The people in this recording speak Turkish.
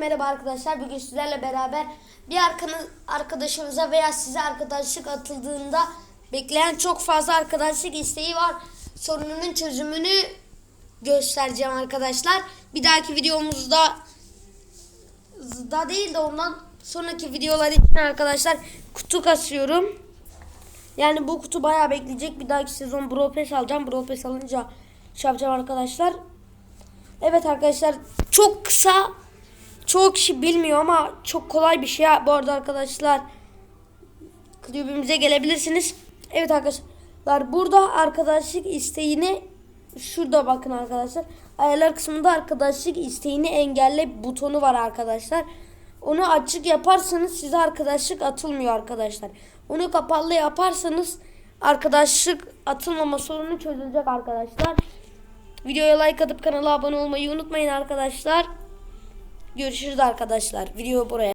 merhaba arkadaşlar. Bugün sizlerle beraber bir arkadaşımıza veya size arkadaşlık atıldığında bekleyen çok fazla arkadaşlık isteği var. Sorununun çözümünü göstereceğim arkadaşlar. Bir dahaki videomuzda da değil de ondan sonraki videolar için arkadaşlar kutu kasıyorum. Yani bu kutu bayağı bekleyecek. Bir dahaki sezon Brawl Pass alacağım. Brawl Pass alınca şey yapacağım arkadaşlar. Evet arkadaşlar çok kısa çok kişi bilmiyor ama çok kolay bir şey. Bu arada arkadaşlar kulübümüze gelebilirsiniz. Evet arkadaşlar burada arkadaşlık isteğini şurada bakın arkadaşlar. Ayarlar kısmında arkadaşlık isteğini engelle butonu var arkadaşlar. Onu açık yaparsanız size arkadaşlık atılmıyor arkadaşlar. Onu kapalı yaparsanız arkadaşlık atılmama sorunu çözülecek arkadaşlar. Videoya like atıp kanala abone olmayı unutmayın arkadaşlar. Görüşürüz arkadaşlar. Video buraya.